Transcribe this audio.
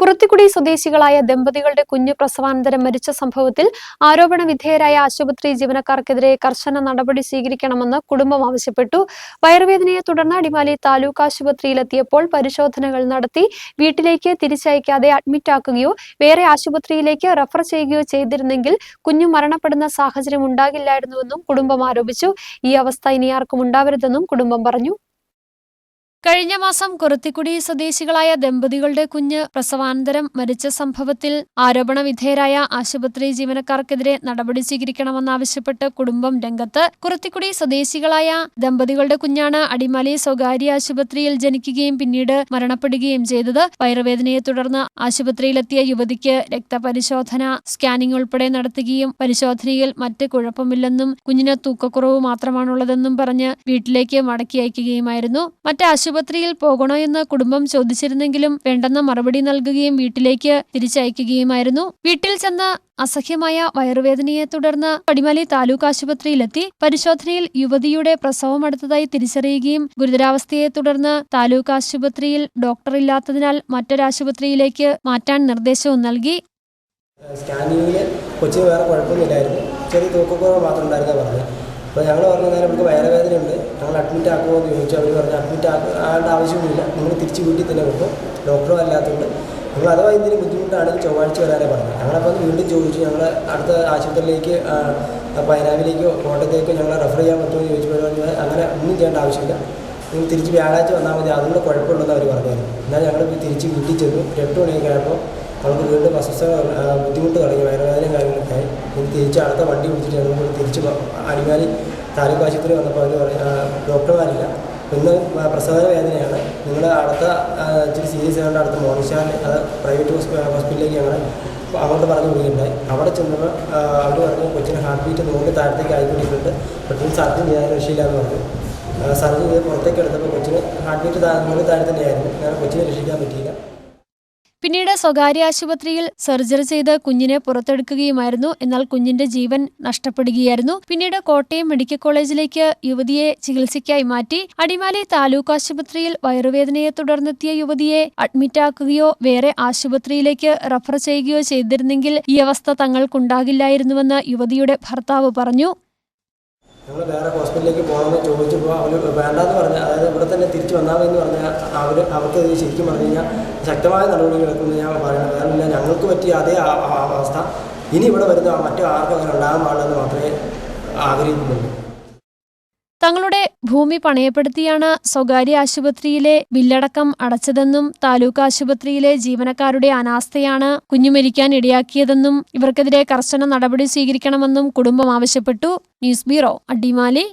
കുറത്തിക്കുടി സ്വദേശികളായ ദമ്പതികളുടെ കുഞ്ഞു പ്രസവാനന്തരം മരിച്ച സംഭവത്തിൽ ആരോപണ വിധേയരായ ആശുപത്രി ജീവനക്കാർക്കെതിരെ കർശന നടപടി സ്വീകരിക്കണമെന്ന് കുടുംബം ആവശ്യപ്പെട്ടു. വയറുവേദനയെ തുടർന്ന് അടിമാലി താലൂക്ക് ആശുപത്രിയിലെത്തിയപ്പോൾ പരിശോധനകൾ നടത്തി വീട്ടിലേക്ക് തിരിച്ചയക്കാതെ അഡ്മിറ്റാക്കുകയോ വേറെ ആശുപത്രിയിലേക്ക് റഫർ ചെയ്യുകയോ ചെയ്തിരുന്നെങ്കിൽ കുഞ്ഞു മരണപ്പെടുന്ന സാഹചര്യം ഉണ്ടാകില്ലായിരുന്നുവെന്നും കുടുംബം ആരോപിച്ചു. ഈ അവസ്ഥ ഇനി ആർക്കും ഉണ്ടാവരുതെന്നും കുടുംബം പറഞ്ഞു. കഴിഞ്ഞ മാസം കുറത്തിക്കുടി സ്വദേശികളായ ദമ്പതികളുടെ കുഞ്ഞ് പ്രസവാനന്തരം മരിച്ച സംഭവത്തിൽ ആരോപണ വിധേയരായ ആശുപത്രി ജീവനക്കാർക്കെതിരെ നടപടി സ്വീകരിക്കണമെന്നാവശ്യപ്പെട്ട് കുടുംബം രംഗത്ത് കുറത്തിക്കുടി സ്വദേശികളായ ദമ്പതികളുടെ കുഞ്ഞാണ് അടിമാലി സ്വകാര്യ ആശുപത്രിയിൽ ജനിക്കുകയും പിന്നീട് മരണപ്പെടുകയും ചെയ്തത്. വയറുവേദനയെ തുടർന്ന് ആശുപത്രിയിലെത്തിയ യുവതിക്ക് രക്തപരിശോധന സ്കാനിംഗ് ഉൾപ്പെടെ നടത്തുകയും പരിശോധനയിൽ മറ്റ് കുഴപ്പമില്ലെന്നും കുഞ്ഞിന് തൂക്കക്കുറവ് മാത്രമാണുള്ളതെന്നും പറഞ്ഞ് വീട്ടിലേക്ക് മടക്കി അയക്കുകയുമായിരുന്നു. മറ്റ് ആശുപത്രിയിൽ പോകണോ എന്ന് കുടുംബം ചോദിച്ചിരുന്നെങ്കിലും വേണ്ടെന്ന മറുപടി നൽകുകയും വീട്ടിലേക്ക് തിരിച്ചയക്കുകയുമായിരുന്നു. വീട്ടിൽ ചെന്ന് അസഹ്യമായ വയറുവേദനയെ തുടർന്ന് പടിമലി താലൂക്ക് ആശുപത്രിയിലെത്തി പരിശോധനയിൽ യുവതിയുടെ പ്രസവം അടുത്തതായി തിരിച്ചറിയുകയും ഗുരുതരാവസ്ഥയെ തുടർന്ന് താലൂക്ക് ആശുപത്രിയിൽ ഡോക്ടറില്ലാത്തതിനാൽ മറ്റൊരാശുപത്രിയിലേക്ക് മാറ്റാൻ നിർദ്ദേശവും നൽകി. സ്കാനിങ്ങിൽ കൊച്ചിന് വേറെ കുഴപ്പമൊന്നുമില്ലായിരുന്നു. ചെറിയ തൂക്കക്കുറവ് മാത്രം ഉണ്ടായിരുന്നാ പറഞ്ഞത്. അപ്പോൾ ഞങ്ങൾ പറഞ്ഞു നേരം നമുക്ക് വയറുവേദനയുണ്ട്. ഞങ്ങൾ അഡ്മിറ്റ് ആക്കുമോ എന്ന് ചോദിച്ചു. അവർ പറഞ്ഞു അഡ്മിറ്റ് ആകേണ്ട ആവശ്യമൊന്നുമില്ല. നിങ്ങൾ തിരിച്ച് വീട്ടിൽ തന്നെ കൊണ്ടു ഡോക്ടറും അല്ലാത്തതുകൊണ്ട്. നിങ്ങൾ അഥവാ ഇതിന് ബുദ്ധിമുട്ടാണെങ്കിൽ ചൊവ്വാഴ്ച വരാനേ പറഞ്ഞു ഞങ്ങളപ്പോൾ വീണ്ടും ചോദിച്ചു ഞങ്ങൾ അടുത്ത ആശുപത്രിയിലേക്ക് പൈനാവിലേക്കോ കോട്ടയത്തേക്കോ ഞങ്ങളെ റെഫർ ചെയ്യാൻ പറ്റുമോ എന്ന് ചോദിച്ചപ്പോൾ പറഞ്ഞു അങ്ങനെ ഒന്നും ചെയ്യേണ്ട ആവശ്യമില്ല. നിങ്ങൾ തിരിച്ച് വ്യാഴാഴ്ച വന്നാൽ മതി. അതുകൊണ്ട് കുഴപ്പമുണ്ടെന്ന് അവർ പറഞ്ഞായിരുന്നു. എന്നാൽ ഞങ്ങൾ തിരിച്ച് വീട്ടിൽ ചെന്നു. എട്ട് മണിയൊക്കെ ആയപ്പോൾ അവൾക്ക് വീണ്ടും അസ്വസ്ഥത ആ, ബുദ്ധിമുട്ട് തുടങ്ങി വയറുവേദനയും കാര്യങ്ങളൊക്കെ ഇനി തിരിച്ച് അടുത്ത വണ്ടി പിടിച്ചിട്ട് ഞങ്ങൾ തിരിച്ച് അടിമാലി താലൂക്ക് ആശുപത്രി വന്നപ്പോൾ അവർ ഡോക്ടർമാരില്ല. ഇന്ന് പ്രസവന വേദനയാണ്. നിങ്ങൾ അടുത്ത ഇച്ചിരി സീരിയസ് ആയതുകൊണ്ട് അടുത്ത മോണിച്ചാൽ അത് പ്രൈവറ്റ് ഹോസ്പി- ഹോസ്പിറ്റലിലേക്ക് ഞങ്ങൾ അങ്ങോട്ട് പറഞ്ഞു പോയിട്ടുണ്ടായി അവിടെ ചെന്നപ്പോൾ അവർ പറഞ്ഞു കൊച്ചിന് ഹാർട്ട് ബീറ്റ് നോക്കി താഴത്തേക്ക് ആയിക്കൊണ്ടിട്ടുണ്ട് പെട്ടെന്ന് സർജറി ചെയ്യാൻ രക്ഷയില്ല എന്ന് പറഞ്ഞു സർജറി ചെയ്ത് പുറത്തേക്ക് എടുത്തപ്പോൾ കൊച്ചിന് ഹാർട്ട് ബീറ്റ് നോക്കി താഴെ തന്നെയായിരുന്നു. ഞാൻ കൊച്ചിനെ രക്ഷിക്കാൻ പറ്റിയില്ല. പിന്നീട് സ്വകാര്യ ആശുപത്രിയിൽ സർജറി ചെയ്ത് കുഞ്ഞിനെ പുറത്തെടുക്കുകയുമായിരുന്നു. എന്നാൽ കുഞ്ഞിന്റെ ജീവൻ നഷ്ടപ്പെടുകയായിരുന്നു. പിന്നീട് കോട്ടയം മെഡിക്കൽ കോളേജിലേക്ക് യുവതിയെ ചികിത്സയ്ക്കായി മാറ്റി. അടിമാലി താലൂക്ക് ആശുപത്രിയിൽ വയറുവേദനയെ തുടർന്നെത്തിയ യുവതിയെ അഡ്മിറ്റാക്കുകയോ വേറെ ആശുപത്രിയിലേക്ക് റഫർ ചെയ്യുകയോ ചെയ്തിരുന്നെങ്കിൽ ഈ അവസ്ഥ തങ്ങൾക്കുണ്ടാകില്ലായിരുന്നുവെന്ന് യുവതിയുടെ ഭർത്താവ് പറഞ്ഞു. ഞങ്ങൾ വേറെ ഹോസ്പിറ്റലിലേക്ക് പോകണമെന്ന് ചോദിച്ചപ്പോൾ അവർ വേണ്ടാന്ന് പറഞ്ഞ അതായത് ഇവിടെ തന്നെ തിരിച്ചു വന്നാൽ എന്ന് പറഞ്ഞാൽ അവർ അവർക്ക് ശരിക്കും പറഞ്ഞു കഴിഞ്ഞാൽ ശക്തമായ നടപടികൾ എടുക്കുമെന്ന് ഞാൻ പറയുന്നത്. കാരണം ഞങ്ങൾക്ക് പറ്റിയ അതേ അവസ്ഥ. ഇനി ഇവിടെ വരുന്ന മറ്റു ആർക്കും അങ്ങനെ ഉണ്ടാകാൻ പാടില്ലെന്ന് മാത്രമേ ആഗ്രഹിക്കുന്നുള്ളൂ. തങ്ങളുടെ ഭൂമി പണയപ്പെടുത്തിയാണ് സ്വകാര്യ ആശുപത്രിയിലെ ബില്ലടക്കം അടച്ചതെന്നും താലൂക്ക് ആശുപത്രിയിലെ ജീവനക്കാരുടെ അനാസ്ഥയാണ് കുഞ്ഞു മരിക്കാൻ ഇടയാക്കിയതെന്നും ഇവർക്കെതിരെ കർശന നടപടി സ്വീകരിക്കണമെന്നും കുടുംബം ആവശ്യപ്പെട്ടു. News bureau Adimali.